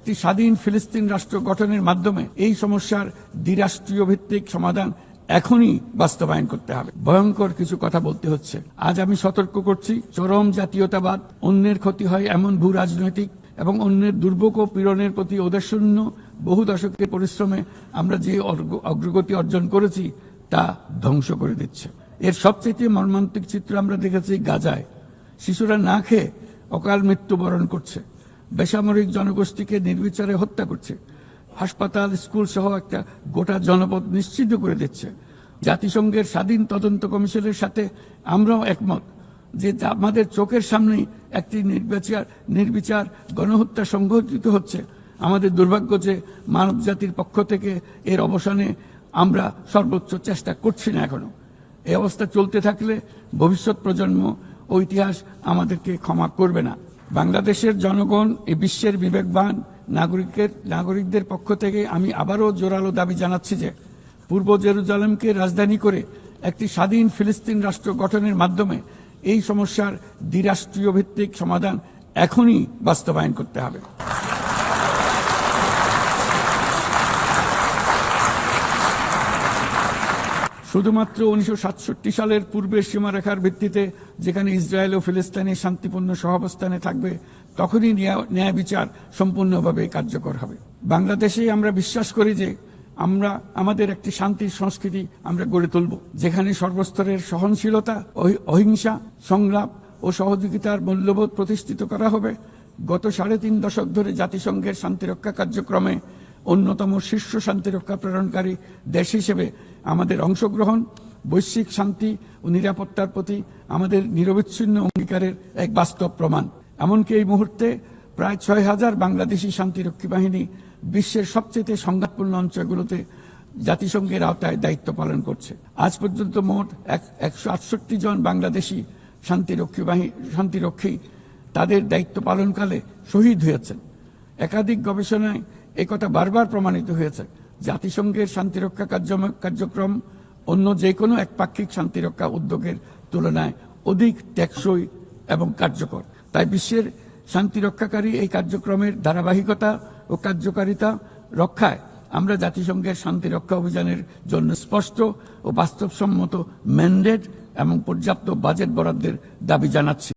একটি স্বাধীন ফিলিস্তিন রাষ্ট্র গঠনের মাধ্যমে এই সমস্যার দ্বিরাষ্ট্রীয় ভিত্তিক সমাধান এখনই বাস্তবায়ন করতে হবে। ভয়ঙ্কর কিছু কথা বলতে হচ্ছে। আজ আমি সতর্ক করছি, চরম জাতীয়তাবাদ, অন্যের ক্ষতি হয় এমন ভূ রাজনৈতিক এবং অন্যের দুর্ভোগ ও পীড়নের প্রতি ওদেশশূন্য বহু দশকের পরিশ্রমে আমরা যে অগ্রগতি অর্জন করেছি, তা ধ্বংস করে দিচ্ছে। এর সবচেয়ে মর্মান্তিক চিত্র আমরা দেখেছি গাজায়। শিশুরা না খেয়ে অকাল মৃত্যুবরণ করছে। বেসামরিক জনগোষ্ঠীকে নির্বিচারে হত্যা করছে। হাসপাতাল, স্কুল সহ একটা গোটা জনপদ নিশ্চিত করে দিচ্ছে। জাতিসংঘের স্বাধীন তদন্ত কমিশনের সাথে আমরাও একমত যে আমাদের চোখের সামনেই একটি নির্বিচার নির্বিচার গণহত্যা সংঘটিত হচ্ছে। আমাদের দুর্ভাগ্য যে মানব জাতির পক্ষ থেকে এর অবসানে আমরা সর্বোচ্চ চেষ্টা করছি না এখনও। এই অবস্থা চলতে থাকলে ভবিষ্যৎ প্রজন্ম ও ইতিহাস আমাদেরকে ক্ষমা করবে না। বাংলাদেশের জনগণ, এ বিশ্বের বিবেকবান নাগরিকের, নাগরিকদের পক্ষ থেকে আমি আবারও জোরালো দাবি জানাচ্ছি যে পূর্ব জেরুজালেমকে রাজধানী করে একটি স্বাধীন ফিলিস্তিন রাষ্ট্র গঠনের মাধ্যমে এই সমস্যার দ্বিরাষ্ট্রীয় ভিত্তিক সমাধান এখনই বাস্তবায়ন করতে হবে। শুধুমাত্র উনিশশো সাতষট্টি সালের পূর্বের সীমারেখার ভিত্তিতে যেখানে ইসরায়েল ও ফিলিস্তিনি শান্তিপূর্ণ সহাবস্থানে থাকবে, তখনই ন্যায়- বিচার সম্পূর্ণভাবে কার্যকর হবে। বাংলাদেশে আমরা বিশ্বাস করি যে আমরা, আমাদের একটি শান্তির সংস্কৃতি আমরা গড়ে তুলব, যেখানে সর্বস্তরের সহনশীলতা, অহি- অহিংসা, সংলাপ ও সহযোগিতার মূল্যবোধ প্রতিষ্ঠিত করা হবে। গত সাড়ে তিন দশক ধরে জাতিসংঘের শান্তিরক্ষা কার্যক্রমে অন্যতম শীর্ষ শান্তিরক্ষা প্রেরণকারী দেশ হিসেবে আমাদের অংশগ্রহণ, বৈশ্বিক শান্তি ও নিরাপত্তার প্রতি আমাদের নিরবিচ্ছিন্ন অঙ্গীকারের এক বাস্তব প্রমাণ। এমনকি এই মুহূর্তে প্রায় ছয় হাজার বাংলাদেশি শান্তিরক্ষী বাহিনী বিশ্বের সবচেয়ে সংঘাতপূর্ণ অঞ্চলগুলোতে জাতিসংঘের আওতায় দায়িত্ব পালন করছে। আজ পর্যন্ত মোট একশো আটষট্টি জন বাংলাদেশি শান্তিরক্ষী বাহিনী শান্তিরক্ষী তাদের দায়িত্ব পালনকালে শহীদ হয়েছেন। একাধিক গবেষণায় একথা বারবার প্রমাণিত হয়েছে। জাতিসংঘের শান্তিরক্ষা কার্যক্রম অন্য যে কোনো একপাক্ষিক শান্তিরক্ষা উদ্যোগের তুলনায় অধিক টেকসই এবং কার্যকর। তাই বিশ্বের শান্তিরক্ষাকারী এই কার্যক্রমের ধারাবাহিকতা ও কার্যকারিতা রক্ষায় আমরা জাতিসংঘের শান্তিরক্ষা অভিযানের জন্য স্পষ্ট ও বাস্তবসম্মত ম্যান্ডেট এবং পর্যাপ্ত বাজেট বরাদ্দের দাবি জানাচ্ছি।